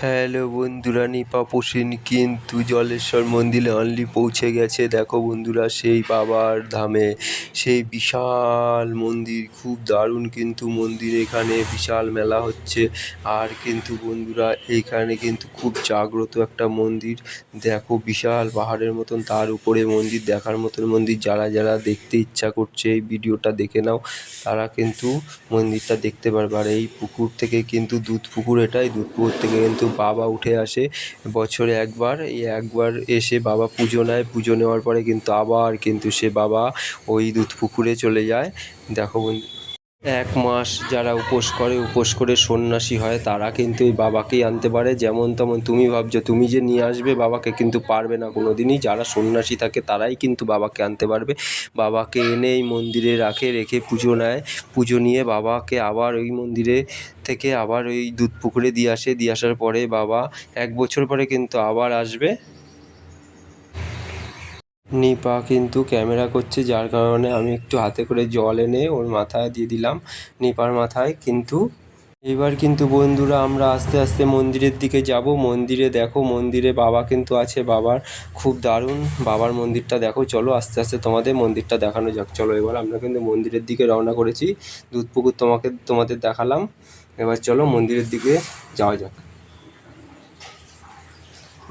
Hello বন্ধুরা, নিপা পোষেন কিন্তু জলেশ্বর মন্দিরে অনলি পৌঁছে গেছে। দেখো বন্ধুরা, সেই বাবার ধামে। সেই বিশাল মন্দির, খুব দারুণ কিন্তু মন্দির এখানে, বিশাল মেলা হচ্ছে। আর কিন্তু বন্ধুরা এইখানে কিন্তু খুব জাগ্রত একটা মন্দির। দেখো বিশাল পাহাড়ের মতন, তার উপরে মন্দির, দেখার মতন মন্দির। যারা যারা দেখতে ইচ্ছা করছে এই ভিডিওটা দেখে নাও। তারা কিন্তু মন্দিরটা দেখতে পারবে। আর এই পুকুর থেকে কিন্তু দুধ পুকুর এটাই, দুধ পুকুর থেকে কিন্তু বাবা উঠে আসে বছরে একবার। এই একবার এসে বাবা পুজো নেয়। পুজো নেওয়ার পরে কিন্তু আবার কিন্তু সে বাবা ওই দুধ পুকুরে চলে যায়। দেখো এক মাস যারা উপোস করে উপোস করে সন্ন্যাসী হয়, তারা কিন্তু এই বাবাকেই আনতে পারে। যেমন তেমন তুমি ভাবছ, তুমি যে নিয়ে আসবে, বাবাকে কিন্তু পারবে না কোনো দিনই যারা সন্ন্যাসী থাকে, তারাই কিন্তু বাবাকে আনতে পারবে। বাবাকে এনে এই মন্দিরে রাখে, রেখে পুজো নেয়। পুজো নিয়ে বাবাকে আবার ওই মন্দিরে থেকে আবার ওই দুধ পুকুরে দিয়ে আসে। দিয়ে আসার পরে বাবা এক বছর পরে কিন্তু আবার আসবে। নিপা কিন্তু ক্যামেরা করছে, যার কারণে আমি একটু হাতে করে জল এনে ওর মাথায় দিয়ে দিলাম, নিপার মাথায়। কিন্তু এবার কিন্তু বন্ধুরা আমরা আস্তে আস্তে মন্দিরের দিকে যাব। মন্দিরে দেখো, মন্দিরে বাবা কিন্তু আছে, বাবার খুব দারুণ। বাবার মন্দিরটা দেখো, চলো আস্তে আস্তে তোমাদের মন্দিরটা দেখানো যাক। চলো এবার আমরা কিন্তু মন্দিরের দিকে রওনা করেছি। দুধ পুকুর তোমাকে তোমাদের দেখালাম। এবার চলো মন্দিরের দিকে যাওয়া যাক।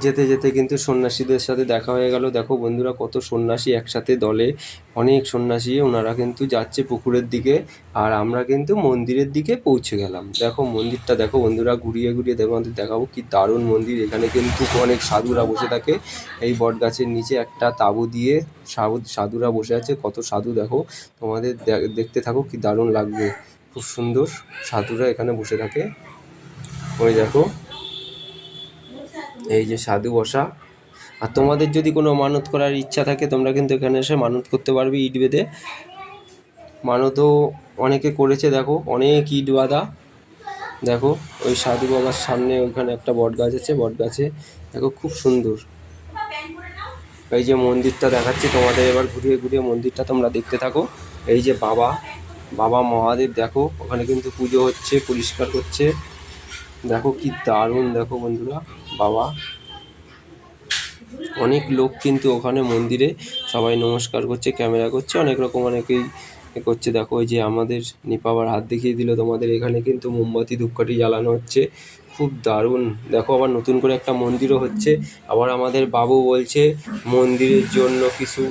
যেতে যেতে কিন্তু সন্ন্যাসীদের সাথে দেখা হয়ে গেল। দেখো বন্ধুরা, কত সন্ন্যাসী একসাথে দলে। অনেক সন্ন্যাসী ওনারা কিন্তু যাচ্ছে পুকুরের দিকে আর আমরা কিন্তু মন্দিরের দিকে পৌঁছে গেলাম। দেখো মন্দিরটা, দেখো বন্ধুরা, ঘুরিয়ে ঘুরিয়ে তোমাদের দেখাবো কি দারুণ মন্দির। এখানে কিন্তু অনেক সাধুরা বসে থাকে। এই বট গাছের নিচে একটা তাঁবু দিয়ে সাধু, সাধুরা বসে আছে। কত সাধু দেখো, তোমাদের দেখতে থাকো কি দারুণ লাগবে। খুব সুন্দর সাধুরা এখানে বসে থাকে। ওই দেখো এই যে সাধু বসা। আর তোমাদের যদি কোনো মানত করার ইচ্ছা থাকে, তোমরা কিন্তু এখানে এসে মানত করতে পারবে ইট বেঁধে। মানতও অনেকে করেছে, দেখো, অনেক ইট বাঁধা। দেখো, ওই সাধু বাবার সামনে ওইখানে একটা বট গাছ আছে বট গাছে দেখো, খুব সুন্দর। এই যে মন্দিরটা দেখাচ্ছি তোমাদের, এবার ঘুরিয়ে ঘুরিয়ে মন্দিরটা তোমরা দেখতে থাকো। এই যে বাবা বাবা মহাদেব, দেখো, ওখানে কিন্তু পুজো হচ্ছে, পরিষ্কার করছে। দেখো, কি দারুণ, দেখো, বন্ধুরা। বাবা। অনেক লোক কিন্তু ওখানে মন্দিরে সবাই নমস্কার করছে, ক্যামেরা করছে, অনেক রকম অনেকেই করছে। দেখো ওই যে আমাদের নিপাবার হাত দেখিয়ে দিল তোমাদের, এখানে কিন্তু মোমবাতি ধূপকাঠি জ্বালানো হচ্ছে। খুব দারুণ। দেখো আবার নতুন করে একটা মন্দিরও হচ্ছে। আবার আমাদের বাবু বলছে মন্দিরের জন্য কিছু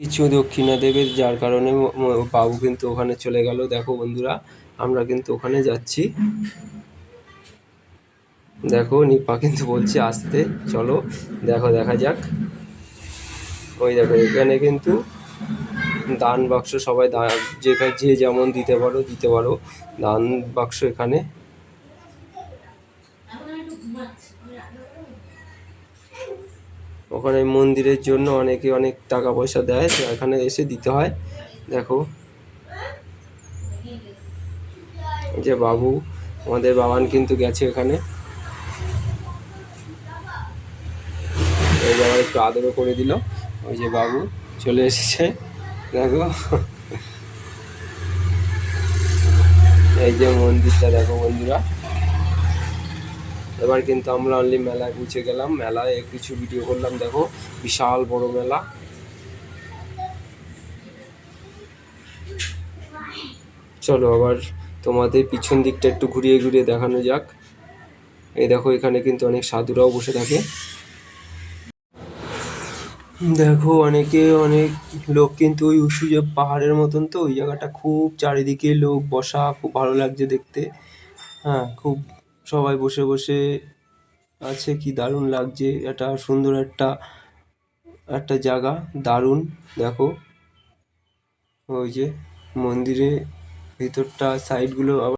কিছু দক্ষিণা দেবে, যার কারণে বাবু কিন্তু ওখানে চলে গেল। দেখো বন্ধুরা, আমরা কিন্তু ওখানে যাচ্ছি। দেখো, নিপা কিন্তু বলছে আসতে। চলো, দেখো, দেখা যাক। ওই দেখো, এখানে কিন্তু দান বাক্স সবাই দা- যে যে যেমন দিতে পারো দিতে পারো। দান বাক্স এখানে। ওখানে মন্দিরের জন্য অনেকে অনেক টাকা পয়সা দেয়, তো এখানে এসে দিতে হয়। দেখো। যে বাবু, আমাদের বাবান কিন্তু গেছে এখানে। এই আবার একটু আদরও করে দিল। ওই যে বাবু চলে এসেছে। দেখো। এই যে মন্দিরটা দেখো বন্ধুরা। এবার কিন্তু আমরা অনলি মেলায় পৌঁছে গেলাম। মেলায় কিছু ভিডিও করলাম। দেখো, বিশাল বড় মেলা। চলো আবার তোমাদের পিছন দিকটা একটু ঘুরিয়ে ঘুরিয়ে দেখানো যাক। এই দেখো, এখানে কিন্তু অনেক সাধুরাও বসে থাকে। দেখো, অনেকে অনেক লোক কিন্তু ওই উঁচু যে পাহাড়ের মতন তো, ওই জায়গাটা খুব চারিদিকে লোক বসা, খুব ভালো লাগছে দেখতে। হ্যাঁ খুব সবাই বসে বসে আছে, কি দারুণ লাগছে। এটা সুন্দর একটা একটা জায়গা, দারুণ, দেখো। ওই যে মন্দিরে ভিতরটা সাইডগুলো আবার